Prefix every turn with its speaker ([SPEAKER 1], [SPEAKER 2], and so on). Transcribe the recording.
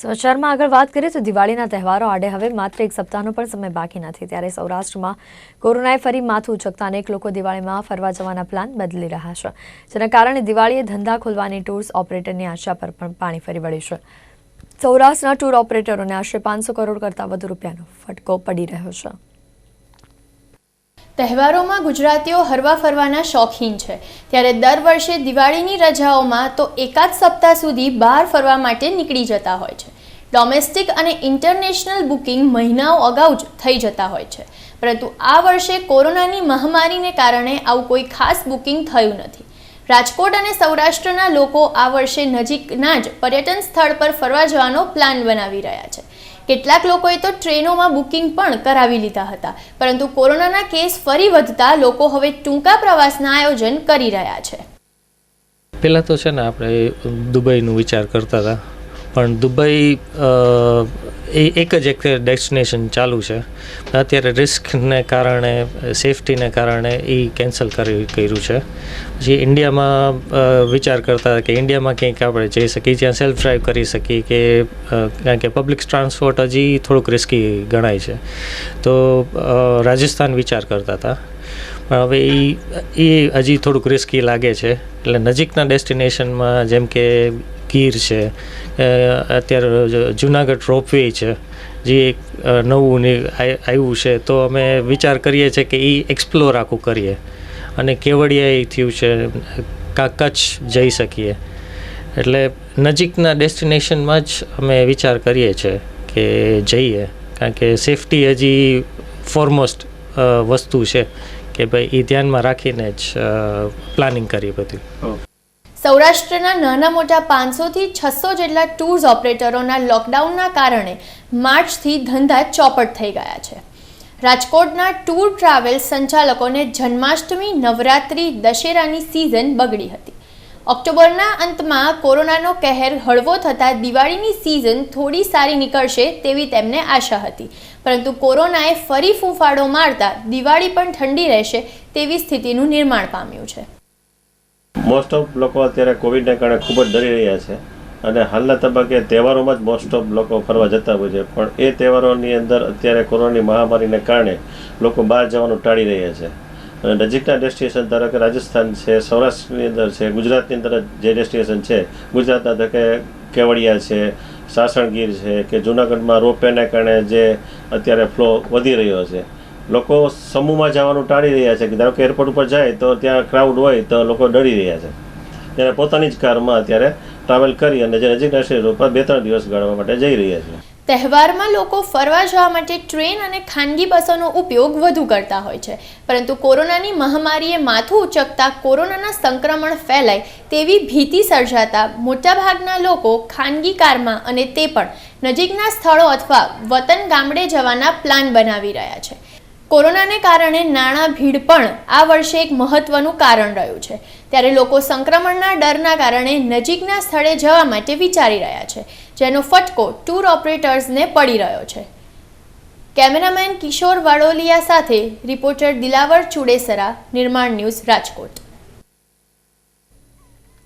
[SPEAKER 1] સમાચારમાં આગળ વાત કરીએ તો દિવાળીના તહેવારો આડે હવે માત્ર એક સપ્તાહનો પણ સમય બાકી નથી. ત્યારે સૌરાષ્ટ્રમાં કોરોનાએ ફરી માથું ઉચકતા અનેક લોકો દિવાળીમાં ફરવા જવાના પ્લાન બદલી રહ્યા છે, જેના કારણે દિવાળીએ ધંધા ખોલવાની ટૂર્સ ઓપરેટરની આશા પર પણ પાણી ફરી વળ્યું છે. સૌરાષ્ટ્રના ટૂર ઓપરેટરોને આશરે પાંચસો કરોડ કરતાં વધુ રૂપિયાનો ફટકો પડી રહ્યો છે.
[SPEAKER 2] તહેવારોમાં ગુજરાતીઓ હરવા ફરવાના શોખીન છે. ત્યારે દર વર્ષે દિવાળીની રજાઓમાં તો એકાદ સપ્તાહ સુધી બહાર ફરવા માટે નીકળી જતા હોય છે. ડોમેસ્ટિક અને ઇન્ટરનેશનલ બુકિંગ મહિનાઓ અગાઉ જ થઈ જતા હોય છે. પરંતુ આ વર્ષે કોરોનાની મહામારીને કારણે આવું કોઈ ખાસ બુકિંગ થયું નથી. રાજકોટ અને સૌરાષ્ટ્રના લોકો આ વર્ષે નજીકના જ પર્યટન સ્થળ પર ફરવા જવાનો પ્લાન બનાવી રહ્યા છે. કેટલાક લોકોએ તો ટ્રેનોમાં બુકિંગ પણ કરાવી લીધા હતા. પરંતુ કોરોનાના કેસ ફરી વધતા લોકો હવે ટૂંકા પ્રવાસના આયોજન કરી રહ્યા છે.
[SPEAKER 3] પહેલાં તો છે ને આપણે દુબઈનું વિચાર કરતા હતા. પણ દુબઈ એ એક જ એક ડેસ્ટિનેશન ચાલુ છે. અત્યારે રિસ્કને કારણે સેફટીને કારણે એ કેન્સલ કરી, કર્યું છે. પછી ઇન્ડિયામાં વિચાર કરતા કે ઇન્ડિયામાં ક્યાંક આપણે જઈ શકીએ, જ્યાં સેલ્ફ ડ્રાઈવ કરી શકીએ કે કારણ કે પબ્લિક ટ્રાન્સપોર્ટ હજી થોડુંક રિસ્કી ગણાય છે. તો રાજસ્થાન વિચાર કરતા હતા. પણ હવે એ એ હજી થોડુંક રિસ્કી લાગે છે. એટલે નજીકના ડેસ્ટિનેશનમાં જેમ કે ગીર છે. અત્યારે જુનાગઢ રોપવે છે. જે એક નવું ને આવ્યું છે. તો અમે વિચાર કરીએ છીએ કે એ એક્સપ્લોર આખું કરીએ. અને કેવડિયા એ થયું છે, કા, કચ્છ જઈ શકીએ. એટલે નજીકના ડેસ્ટિનેશનમાં જ અમે વિચાર કરીએ છીએ કે જઈએ. કારણ કે સેફટી હજી ફોરમોસ્ટ વસ્તુ છે કે ભાઈ એ ધ્યાનમાં રાખીને જ પ્લાનિંગ કરીએ બધું.
[SPEAKER 2] સૌરાષ્ટ્રના નાના મોટા પાંચસોથી છસો જેટલા ટૂર્સ ઓપરેટરોના લોકડાઉનના કારણે માર્ચથી ધંધા ચોપટ થઈ ગયા છે. રાજકોટના ટૂર ટ્રાવેલ સંચાલકોને જન્માષ્ટમી, નવરાત્રિ, દશેરાની સિઝન બગડી હતી. ઓક્ટોબરના અંતમાં કોરોનાનો કહેર હળવો થતાં દિવાળીની સિઝન થોડી સારી નીકળશે તેવી તેમને આશા હતી. પરંતુ કોરોનાએ ફરી ફૂંફાડો મારતા દિવાળી પણ ઠંડી રહેશે તેવી સ્થિતિનું નિર્માણ પામ્યું છે.
[SPEAKER 4] મોસ્ટ ઓફ લોકો અત્યારે કોવિડને કારણે ખૂબ જ ડરી રહ્યા છે. અને હાલના તબક્કે તહેવારોમાં જ મોસ્ટ ઓફ લોકો ફરવા જતા હોય છે. પણ એ તહેવારોની અંદર અત્યારે કોરોનાની મહામારીને કારણે લોકો બહાર જવાનું ટાળી રહ્યા છે. અને નજીકના ડેસ્ટિનેશન ધારો કે રાજસ્થાન છે, સૌરાષ્ટ્રની અંદર છે, ગુજરાતની અંદર જે ડેસ્ટિનેશન છે, ગુજરાતના ધારો કે કેવડિયા છે, સાસણગીર છે કે જૂનાગઢમાં રોપવેને કારણે જે અત્યારે ફ્લો વધી રહ્યો છે. લોકો સમૂહમાં જવાનું ટાળી રહ્યા છે કે ધારો કે એરપોર્ટ ઉપર જાય તો ત્યાં ક્રાઉડ હોય તો લોકો ડરી રહ્યા છે. ત્યારે પોતાની જ કારમાં અત્યારે ટ્રાવેલ કરી અને જે નજીકના શહેરો પર બે ત્રણ દિવસ ગાળવા માટે જઈ રહ્યા છે.
[SPEAKER 2] તહેવારમાં લોકો ફરવા જવા માટે ટ્રેન અને ખાનગી બસોનો ઉપયોગ વધુ કરતા હોય છે. પરંતુ કોરોનાની મહામારીએ માથું ઉચકતા કોરોનાના સંક્રમણ ફેલાય તેવી ભીતિ સર્જાતા મોટાભાગના લોકો ખાનગી કારમાં અને તે પણ નજીકના સ્થળો અથવા વતન ગામડે જવાના પ્લાન બનાવી રહ્યા છે. કોરોનાને કારણે નાણાં ભીડ પણ આ વર્ષે એક મહત્વનું કારણ રહ્યું છે. ત્યારે લોકો સંક્રમણના ડરના કારણે નજીકના સ્થળે જવા માટે વિચારી રહ્યા છે, જેનો ફટકો ટૂર ઓપરેટર્સને પડી રહ્યો છે. કેમેરામેન કિશોર વાડોલિયા સાથે રિપોર્ટર દિલાવર ચુડેસરા, નિર્માણ ન્યૂઝ રાજકોટ.